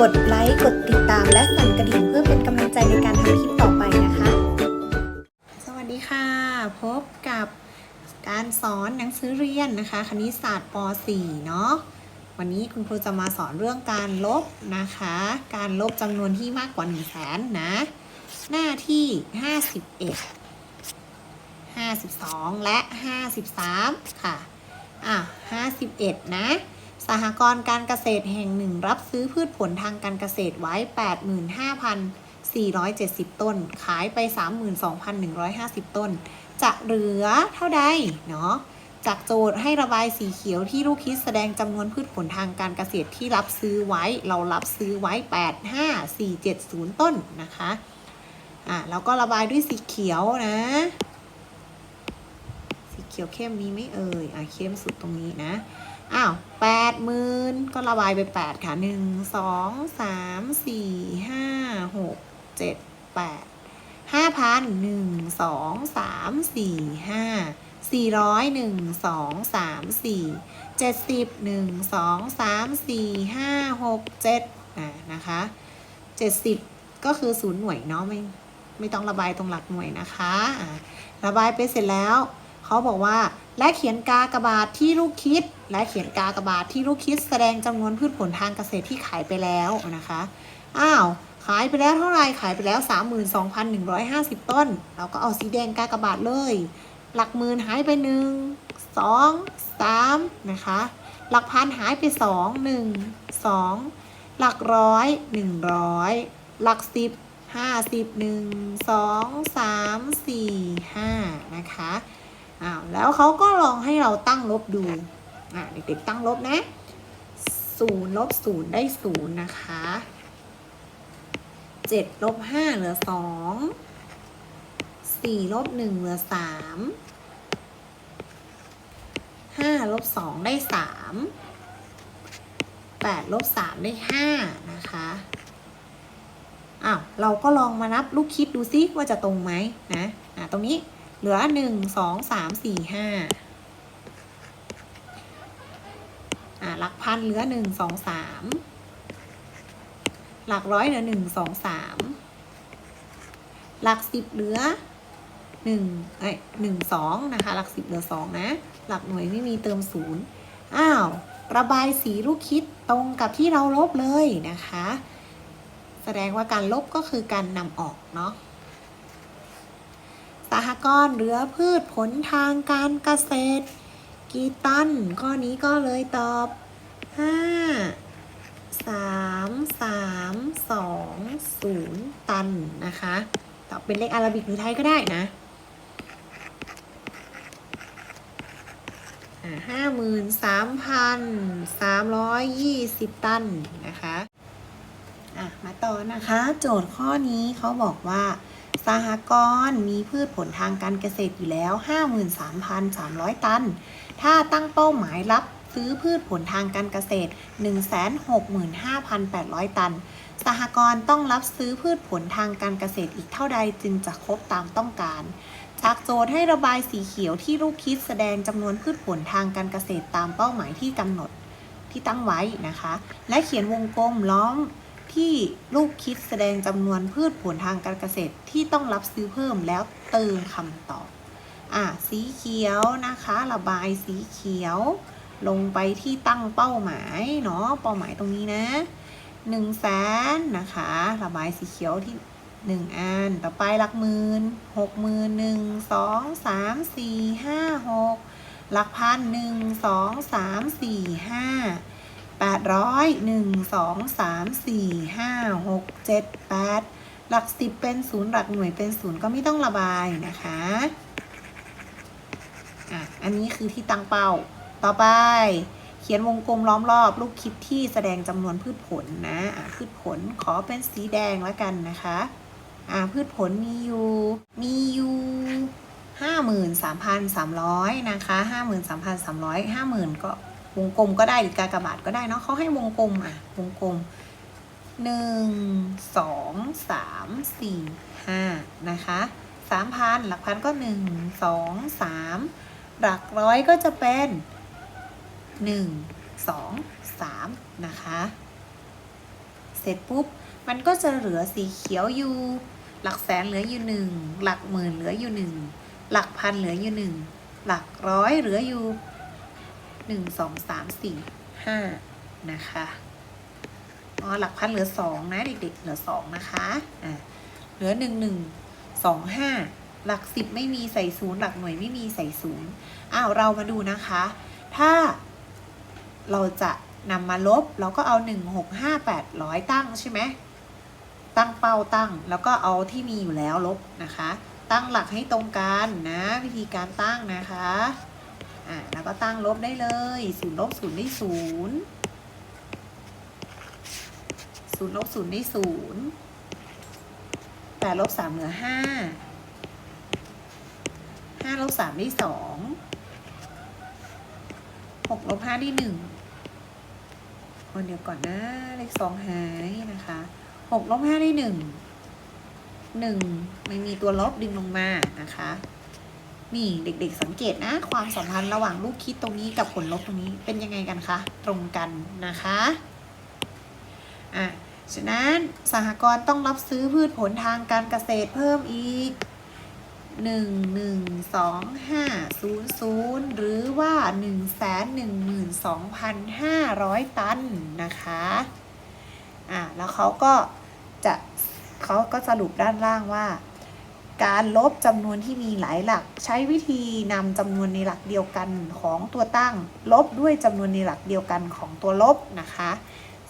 กดไลค์ กดติดตามและสั่นกระดิ่งเพื่อเป็นกำลังใจในการทำคลิปต่อไปนะคะ สวัสดีค่ะ พบกับการสอนหนังสือเรียนนะคะ คณิตศาสตร์ป .4 เนาะวันนี้คุณครูจะมาสอนเรื่องการลบนะคะ การลบจำนวนที่มากกว่า 1 0 0 0 0แสนนะ หน้าที่ 51 52 และ 53 ค่ะ อะ51 นะ สหกรณ์การเกษตรแห่งหนึ่ง รับซื้อพืชผลทางการเกษตรไว้ 85,470 ต้น ขายไป 32,150 ต้น จะเหลือเท่าใดเนาะจากโจทย์ให้ระบายสีเขียวที่ลูกคิดแสดงจำนวนพืชผลทางการเกษตรที่รับซื้อไว้ เรารับซื้อไว้ 85470 ต้นนะคะ อะแล้วก็ระบายด้วยสีเขียวนะ สีเขียวเข้มมีไหม่เอ่ย อะเข้มสุดตรงนี้นะ อ้าวแปดหมื่นก็ระบายไปแปดค่ะหนึ่งสองสามสี่ห้าหกเจ็ดแปดห้าพันหนึ่งสองสามสี่ห้าสี่ร้อยหนึ่งสองสามสี่เจ็ดสิบหนึ่งสองสามสี่ห้าหกเจ็ดอะนะคะเจ็ดสิบก็คือศูนย์หน่วยเนาะไม่ไม่ต้องระบายตรงหลักหน่วยนะคะ ระบายไปเสร็จแล้ว เขาบอกว่า และเขียนกากบาทที่ลูกคิด และเขียนกากบาทที่ลูกคิด แสดงจำนวนพืชผลทางเกษตรที่ขายไปแล้วนะคะอ้าวขายไปแล้วเท่าไรขายไปแล้ว 32,150 ต้น เราก็เอาสีแดงกากบาทเลย หลักหมื่นหายไปหนึ่งสองสามนะคะ หลักพันหายไปสองหนึ่งสองหลักร้อยหนึ่งร้อยหลักสิบห้าสิบหนึ่งสองสามสี่ห้านะคะ อ้าวแล้วเขาก็ลองให้เราตั้งลบดูอ่าเด็กๆตั้งลบนะศูนย์ลบศูนย์ได้ศูนย์นะคะเจ็ดลบห้าเหลือสองสี่ลบหนึ่งเหลือสามห้าลบสองได้สามแปดลบสามได้ห้านะคะอ้าวเราก็ลองมานับลูกคิดดูซิว่าจะตรงไหมนะอ่าตรงนี้ เหลือหนึ่งสองสามสี่ห้าอ่าหลักพันเหลือหนึ่งสองสามหลักร้อยเหลือหนึ่งสองสามหลักสิบเหลือหนึ่งเอ้ยหนึ่งสองนะคะ หลักสิบเหลือสองนะ หลักหน่วยไม่มีเติมศูนย์อ้าวระบายสีลูกคิดตรงกับที่เราลบเลยนะคะ แสดงว่าการลบก็คือการนำออกเนาะ หกรณ์เหลือพืชผลทางการเกษตร กี่ตัน ข้อนี้ก็เลยตอบ 5 3 3 2 0 ตันนะคะ ตอบเป็นเลขอาราบิกหรือไทยก็ได้นะห้าหมื่นสามพันสามร้อยยี่สิบตันนะคะ อะ มาต่อนะคะ โจทย์ข้อนี้เขาบอกว่า สหกรณ์มีพืชผลทางการเกษตรอยู่แล้ว 53,300 ตัน ถ้าตั้งเป้าหมายรับซื้อพืชผลทางการเกษตร 165,800 ตัน สหกรณ์ต้องรับซื้อพืชผลทางการเกษตรอีกเท่าใดจึงจะครบตามต้องการ จากโจทย์ให้ระบายสีเขียวที่รูปคิดแสดงจำนวนพืชผลทางการเกษตรตามเป้าหมายที่กำหนดที่ตั้งไว้นะคะ และเขียนวงกลมล้อม ที่ลูกคิดแสดงจำนวนพืชผลทางการเกษตรที่ต้องรับซื้อเพิ่มแล้วเติมคำตอบอะสีเขียวนะคะ ระบายสีเขียว ลงไปที่ตั้งเป้าหมายเนาะเป้าหมายตรงนี้นะหนึ่งแสนนะคะ ระบายสีเขียวที่หนึ่งอัน ต่อไปหลักหมื่นหกหมื่นหนึ่งสองสามสี่ห้าหกหลักพันหนึ่งสองสามสี่ห้า แปดร้อยหนึ่งสองสามสี่ห้าหกเจ็ดแปดหลักสิบเป็นศูนย์หลักหน่วยเป็นศูนย์ก็ไม่ต้องระบายนะคะอะอันนี้คือที่ตั้งเป้า ต่อไป เขียนวงกลมล้อมรอบลูกคิดที่แสดงจำนวนพืชผลนะอะพืชผลขอเป็นสีแดงแล้วกันนะคะอะพืชผลมีอยู่มีอยู่ห้าหมื่นสามพันสามร้อยนะคะห้าหมื่นสามพันสามร้อยห้าหมื่นก็ วงกลมก็ได้หรือกากบาทก็ได้เนาะเขาให้วงกลมอะวงกลมหนึ่งสองสามสี่ห้านะคะสามพันหลักพันก็หนึ่งสองสามหลักร้อยก็จะเป็นหนึ่งสองสามนะคะ เสร็จปุ๊บ มันก็จะเหลือสีเขียวอยู่ หลักแสนเหลืออยู่หนึ่งหลักหมื่นเหลืออยู่หนึ่งหลักพันเหลืออยู่หนึ่งหลักร้อยเหลืออยู่ หนึ่งสองสามสี่ห้านะคะอ๋อหลักพันเหลือสองนะ เด็กๆ เหลือสองนะคะอ่าเหลือหนึ่งหนึ่งสองห้าหลักสิบไม่มีใส่ศูนย์หลักหน่วยไม่มีใส่ศูนย์อ้าวเรามาดูนะคะ ถ้าเราจะนำมาลบ เราก็เอาหนึ่งหกห้าแปดร้อยตั้งใช่ไหมตั้งเป้าตั้ง แล้วก็เอาที่มีอยู่แล้วลบนะคะ ตั้งหลักให้ตรงกันนะ วิธีการตั้งนะคะ อ่าแล้วก็ตั้งลบได้เลยศูนย์ลบศูนย์ได้ศูนย์ศูนย์ลบศูนย์ได้ศูนย์แปดลบสามเหลือห้าห้าลบสามได้สองหกลบห้าได้หนึ่งคนเดียวก่อนนะเลขสองหายนะคะหกลบห้าได้หนึ่งหนึ่งไม่มีตัวลบดึงลงมานะคะ นี่เด็กๆสังเกตนะ ความสัมพันธ์ระหว่างลูกคิดตรงนี้กับผลลบตรงนี้เป็นยังไงกันคะ ตรงกันนะคะอะฉะนั้นสหกรณ์ต้องรับซื้อพืชผลทางการเกษตรเพิ่มอีกหนึ่งหนึ่งสองห้าศูนย์ศูนย์หรือว่าหนึ่งแสนหนึ่งหมื่นสองพันห้าร้อยตันนะคะอะแล้วเขาก็จะเขาก็สรุปด้านล่างว่า การลบจำนวนที่มีหลายหลัก ใช้วิธีนำจำนวนในหลักเดียวกันของตัวตั้ง ลบด้วยจำนวนในหลักเดียวกันของตัวลบนะคะ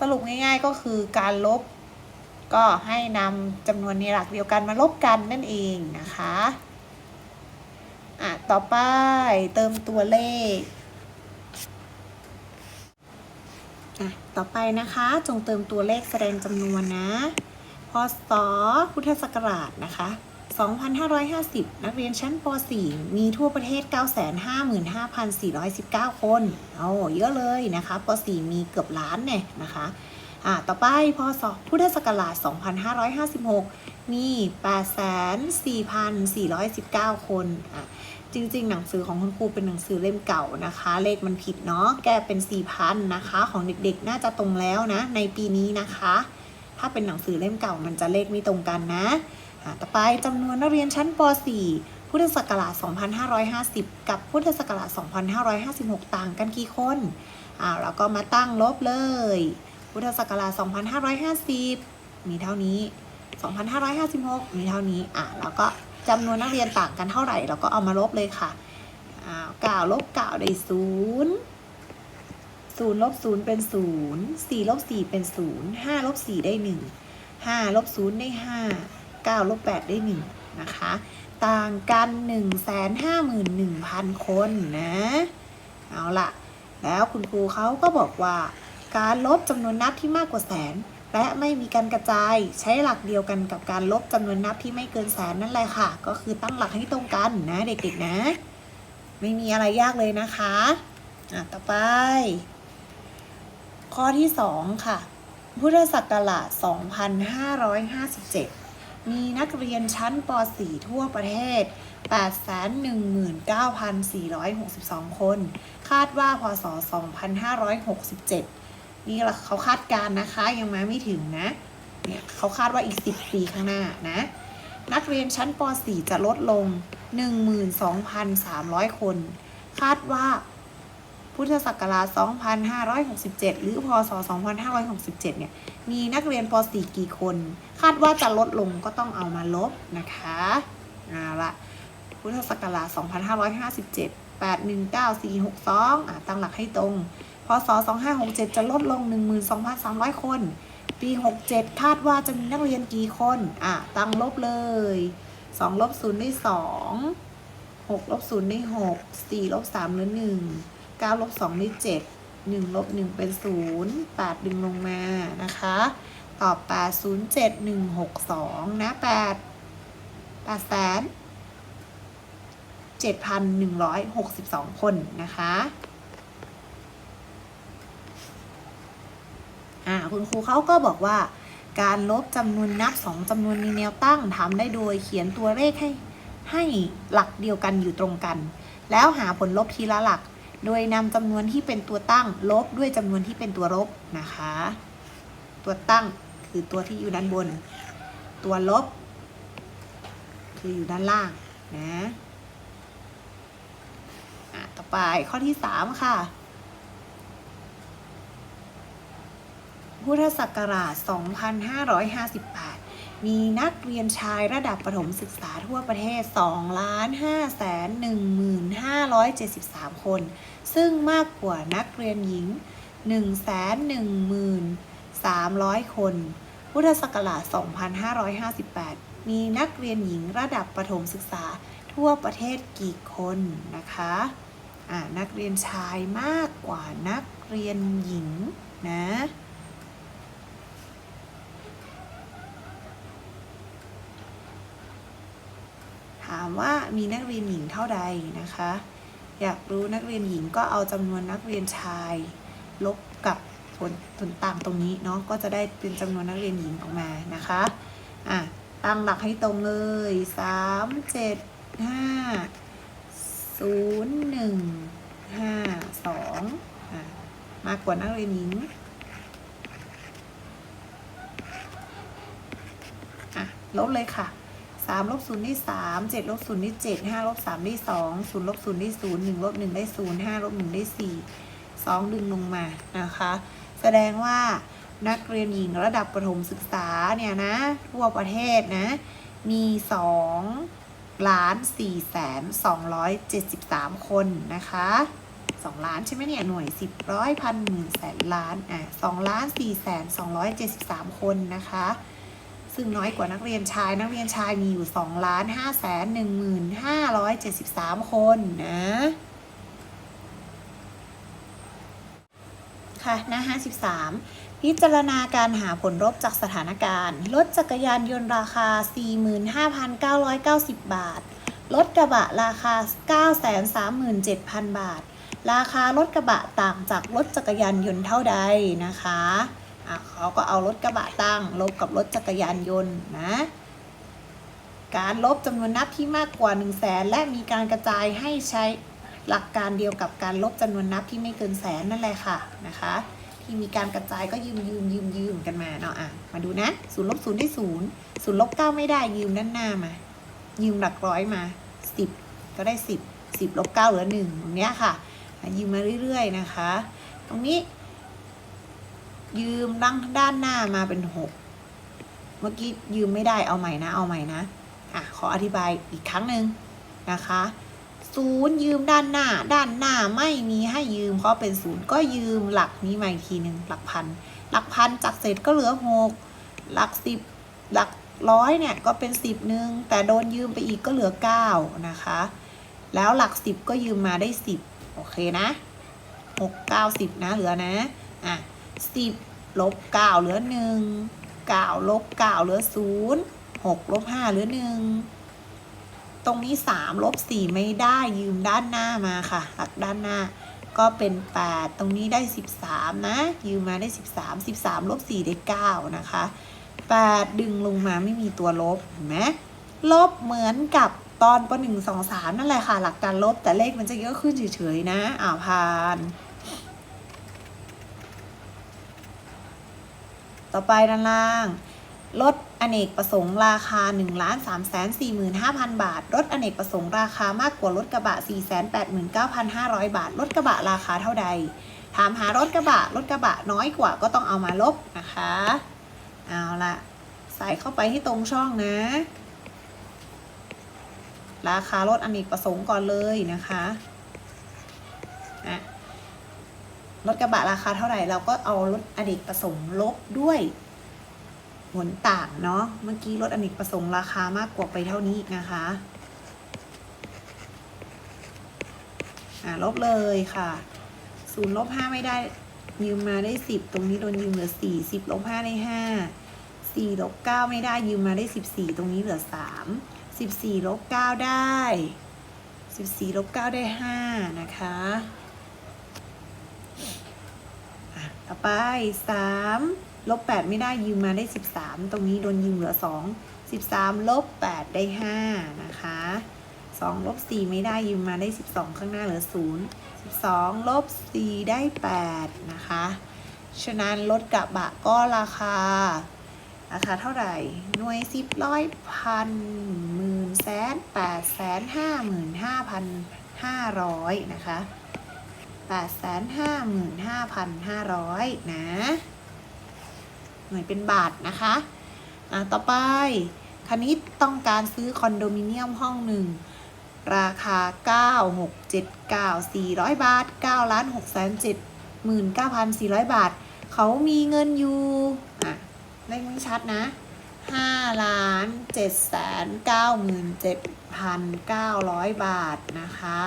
สรุปง่าย ๆก็คือการลบ ก็ให้นำจำนวนในหลักเดียวกันมาลบกันนั่นเองนะคะอะต่อไปเติมตัวเลขอะต่อไปนะคะ จงเติมตัวเลขแสดงจำนวนนะพศพุทธศักราชนะคะ 2550 นักเรียนชั้นป .4 มีทั่วประเทศ 955,419 คน เอาเยอะเลยนะคะป .4 มีเกือบล้านเนี่ยนะคะอ่าต่อไปพศพุทธศักราช 2556 มี 8,4,419 คนอะจริงๆ หนังสือของคุณครูเป็นหนังสือเล่มเก่านะคะ เลขมันผิดเนาะ แก้เป็น 4,000 นะคะ ของเด็กๆ น่าจะตรงแล้วนะ ในปีนี้นะคะ ถ้าเป็นหนังสือเล่มเก่ามันจะเลขไม่ตรงกันนะ ต่อไปจำนวนนักเรียนชั้นป .4 พุทธศักราช 2550 กับพุทธศักราช 2556 ต่างกันกี่คนอ่าเราก็มาตั้งลบเลย พุทธศักราช 2550 มีเท่านี้ 2556 มีเท่านี้อะแล้วก็จำนวนนักเรียนต่างกันเท่าไหร่ เราก็เอามาลบเลยค่ะอ่า9ลบ9ได้0 0ลบ0เป็น0 4ลบ4เป็น0 5ลบ4ได้1 5ลบ0ได้5 9ลบ8ได้1นะคะ ต่างกัน 151,000 คนนะ เอาละแล้วคุณครูเขาก็บอกว่า การลบจำนวนนับที่มากกว่าแสน และไม่มีการกระจายใช้หลักเดียวกันกับการลบจำนวนนับที่ไม่เกินแสนนั่นแหละค่ะ ก็คือตั้งหลักให้ตรงกันนะเด็กๆนะ ไม่มีอะไรยากเลยนะคะอะต่อไป ข้อที่ 2 ค่ะ พุทธศักราช 2557 มีนักเรียนชั้นป .4 ทั่วประเทศ 819,462 คน คาดว่าพศ 2567 นี่เขาคาดการณ์นะคะ ยังมาไม่ถึงนะ เนี่ยเขาคาดว่าอีก 10 ปีข้างหน้านะ นักเรียนชั้นป .4 จะลดลง 12,300 คน คาดว่า พุทธศักราช 2567 หรือพศ 2567 เนี่ย มีนักเรียนป .4 กี่คน คาดว่าจะลดลงก็ต้องเอามาลบนะคะเอาละพุทธศักราช 2557 819462อะตั้งหลักให้ตรง พศ 2567 จะลดลง 12,300 คน ปี 67 คาดว่าจะมีนักเรียนกี่คน อะ ตั้งลบเลย 2 ลบ 0 ได้ 2 6 ลบ 0 ได้ 6 4 ลบ 3 เหลือ 1 9ลบ2ได้7 1ลบ1เป็น 0 8 ดึงลงมานะคะตอบ8 0 7 1 6 2 นะ 8 8แสน7,162 คนนะคะอ่าคุณครูเขาก็บอกว่าการลบจำนวนนับสองจำนวนมีแนวตั้งทำได้โดยเขียนตัวเลขให้ให้หลักเดียวกันอยู่ตรงกัน แล้วหาผลลบทีละหลัก โดยนำจำนวนที่เป็นตัวตั้งลบด้วยจำนวนที่เป็นตัวลบนะคะ ตัวตั้งคือตัวที่อยู่ด้านบน ตัวลบ คืออยู่ด้านล่างนะต่อไปข้อที่สามค่ะ พุทธศักราช 2558 มีนักเรียนชายระดับประถมศึกษาทั่วประเทศ 2 5 1 573 คน ซึ่งมากกว่านักเรียนหญิง 1 1 3 0 0คน พุทธศักราช 2558 มีนักเรียนหญิงระดับประถมศึกษาทั่วประเทศกี่คนนะคะอ่านักเรียนชายมากกว่านักเรียนหญิงนะ ถาม ว่ามีนักเรียนหญิงเท่าใดนะคะ อยากรู้นักเรียนหญิงก็เอาจำนวนนักเรียนชาย ลบกับผลผลต่างตรงนี้เนาะก็จะได้เป็นจำนวนนักเรียนหญิงออกมานะคะอะตั้งหลักให้ตรงเลยสามเจ็ดห้าศูนย์หนึ่งห้าสองอะมากกว่านักเรียนหญิงลบเลยค่ะ สามลบศูนย์ได้สามเจ็ดลบศูนย์ได้เจ็ดห้าลบสามได้สองศูนย์ลบศูนย์ได้ศูนย์หนึ่งลบหนึ่งได้ศูนย์ห้าลบหนึ่งได้สี่สองดึงลงมานะคะ แสดงว่านักเรียนหญิงระดับประถมศึกษาเนี่ยนะ ทั่วประเทศนะ มีสองล้านสี่แสนสองร้อยเจ็ดสิบสามคนนะคะสองล้านใช่ไหมเนี่ยหน่วยสิบร้อยพันหมื่นแสนล้านอะสองล้านสี่แสนสองร้อยเจ็ดสิบสามคนนะคะ ซึ่งน้อยกว่านักเรียนชาย นักเรียนชายมีอยู่2ล้าน5แสน1573 คนนะค่ะหน้า 53 พิจารณาการหาผลลบจากสถานการณ์ รถจักรยานยนต์ราคา 45,990 บาท รถกระบะราคา 937,000 บาท ราคารถกระบะต่างจากรถจักรยานยนต์เท่าใดนะคะอะ เขาก็เอารถกระบะตั้ง ลบกับรถจักรยานยนต์นะการลบจำนวนนับที่มากกว่า 1 0 0 0 0แสนและมีการกระจายให้ใช้หลักการเดียวกับการลบจำนวนนับที่ไม่เกินแสนนั่นแหละค่ะนะคะ ที่มีการกระจายก็ยืมยืมยืมยืมกันมาเนาะอะมาดูนะศูนย์ลบศูนย์ได้ศูนย์ศูนย์ลบเก้าไม่ได้ยืมด้านหน้ามา ยืมหลักร้อยมาสิบก็ได้สิบสิบลบเก้าเหลือหนึ่งตรงเนี้ยค่ะอะยืมมาเรื่อยๆนะคะ ตรงนี้ ยืมด้านด้านหน้ามาเป็นหกเมื่อกี้ยืมไม่ได้เอาใหม่นะเอาใหม่นะอะขออธิบายอีกครั้งหนึ่งนะคะศูนย์ยืมด้านหน้า ด้านหน้าไม่มีให้ยืม เพราะเป็นศูนย์ก็ยืมหลักนี้มาอีกทีหนึ่งหลักพัน หลักพันจากเศษก็เหลือหกหลักสิบหลักร้อยเนี่ยก็เป็นสิบหนึ่งแต่โดนยืมไปอีกก็เหลือเก้านะคะ แล้วหลักสิบก็ยืมมาได้สิบโอเคนะหกเก้าสิบนะเหลือนะอะ สิบลบเก้าเหลือหนึ่งเก้าลบเก้าเหลือศูนย์หกลบห้าเหลือหนึ่งตรงนี้สามลบสี่ไม่ได้ยืมด้านหน้ามาค่ะ หลักด้านหน้า ก็เป็นแปดตรงนี้ได้สิบสามนะ ยืมมาได้สิบสามสิบสามลบสี่ได้เก้านะคะแปดดึงลงมาไม่มีตัวลบเห็นไหมลบเหมือนกับตอนปหนึ่งสองสามนั่นแหละค่ะ หลักการลบแต่เลขมันจะเยอะขึ้นเฉยๆนะอ่าผ่าน ต่อไปด้านล่างรถอเนกประสงค์ราคา 1 3 4 5 0 0 0บาทรถอเนกประสงค์ราคามากกว่ารถกระบะ 4 8 9 5 0 0 บาทรถกระบะราคาเท่าใด ถามหารถกระบะรถกระบะน้อยกว่าก็ต้องเอามาลบนะคะ เอาละใส่เข้าไปที่ตรงช่องนะ ราคารถอเนกประสงค์ก่อนเลยนะคะ รถกระบะราคาเท่าไหร่เราก็เอารถอเนกประสงค์ลบด้วยผลต่างเนาะเมื่อกี้รถอเนกประสงค์ราคามากกว่าไปเท่านี้นะคะอ่าลบเลยค่ะศูนย์ลบห้าไม่ได้ยืมมาได้สิบตรงนี้โดนยืมเหลือสี่สิบลบห้าได้ห้าสี่ลบเก้าไม่ได้ยืมมาได้สิบสี่ตรงนี้เหลือสามสิบสี่ลบเก้าได้สิบสี่ลบเก้าได้ห้านะคะ อะต่อ ไปสามลบแปดไม่ได้ยืมมาได้สิบสามตรงนี้โดนยืมเหลือสองสิบสามลบแปดได้ห้านะคะสองลบสี่ไม่ได้ยืมมาได้สิบสองข้างหน้าเหลือศูนย์สิบสองลบสี่ได้แปดนะคะ ฉะนั้นรถกระบะก็ราคา ราคาเท่าไหร่ หน่วยสิบร้อยพันหมื่นแสนแปดแสนห้าหมื่นห้าพันห้าร้อยนะคะ แปดแสนห้าหมื่นห้าพันห้าร้อยนะ หน่วยเป็นบาทนะคะอะต่อไป คณิตต้องการซื้อคอนโดมิเนียมห้องหนึ่ง ราคา 9 6 7 9 400 บาท9ล้าน6 7 19,400 บาท เขามีเงินอยู่อะเลขไม่ชัดนะ5ล้าน7แสน97,900บาทนะคะ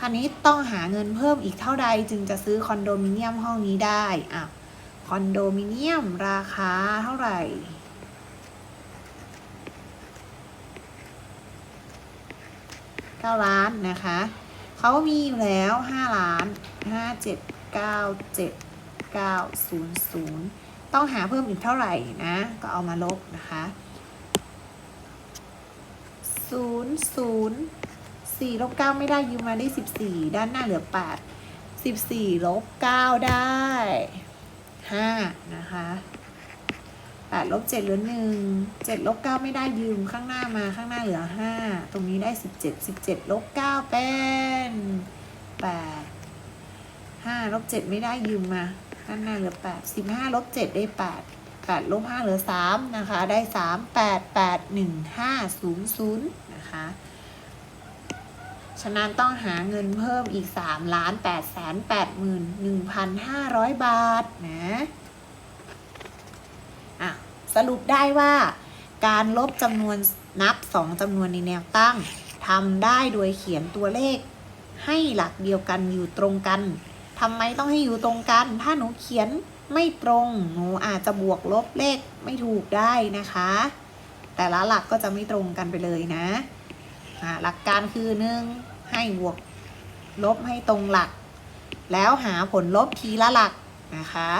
คณิตต้องหาเงินเพิ่มอีกเท่าใดจึงจะซื้อคอนโดมิเนียมห้องนี้ได้อะคอนโดมิเนียมราคาเท่าไหร่9ล้านนะคะเขามีอยู่แล้ว5ล้าน5 7 9 7 9 0 0ต้องหาเพิ่มอีกเท่าไหร่นะ ก็เอามาลบนะคะ0 0 4ลบ9ไม่ได้ยืมมาได้ 14 ด้านหน้าเหลือ 8 14ลบ9ได้ 5 นะคะ8ลบ7เหลือ 1 7ลบ9ไม่ได้ยืมข้างหน้ามาข้างหน้าเหลือ 5 ตรงนี้ได้ 17 17ลบ9เป็น 8 5ลบ7ไม่ได้ยืมมาข้างหน้าเหลือ 8 15ลบ7ได้ 8 8ลบ5เหลือ 3 นะคะ ได้ 3 8 8 1 5 0 0 นะคะ ฉะนั้นต้องหาเงินเพิ่มอีก3ล้าน8แสน8หมื่น1,500 บาทนะอะสรุปได้ว่า การลบจำนวนนับ 2จำนวนในแนวตั้งทำได้โดยเขียนตัวเลข ให้หลักเดียวกันอยู่ตรงกันทำไมต้องให้อยู่ตรงกัน ถ้าหนูเขียนไม่ตรง หนูอาจจะบวกลบเลขไม่ถูกได้นะคะ แต่ละหลักก็จะไม่ตรงกันไปเลยนะหลักการคือหนึ่ง ให้บวกลบให้ตรงหลัก แล้วหาผลลบทีละหลักนะคะ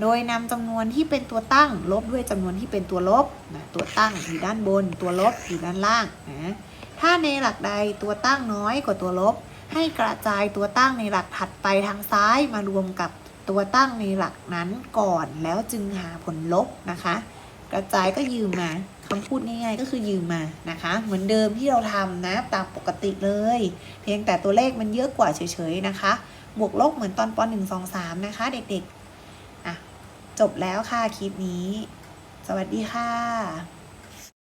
โดยนำจำนวนที่เป็นตัวตั้งลบด้วยจำนวนที่เป็นตัวลบนะตัวตั้งอยู่ด้านบน ตัวลบอยู่ด้านล่างนะถ้าในหลักใดตัวตั้งน้อยกว่าตัวลบ ให้กระจายตัวตั้งในหลักถัดไปทางซ้ายมารวมกับตัวตั้งในหลักนั้นก่อนแล้วจึงหาผลลบนะคะ กระจายก็ยืมมา คำพูดง่ายๆก็คือยืมมานะคะ เหมือนเดิมที่เราทำนะตามปกติเลย เพียงแต่ตัวเลขมันเยอะกว่าเฉยๆนะคะ บวกลบเหมือนตอนป .1 2 3 นะคะ เด็กๆอะจบแล้วค่ะคลิปนี้ สวัสดีค่ะ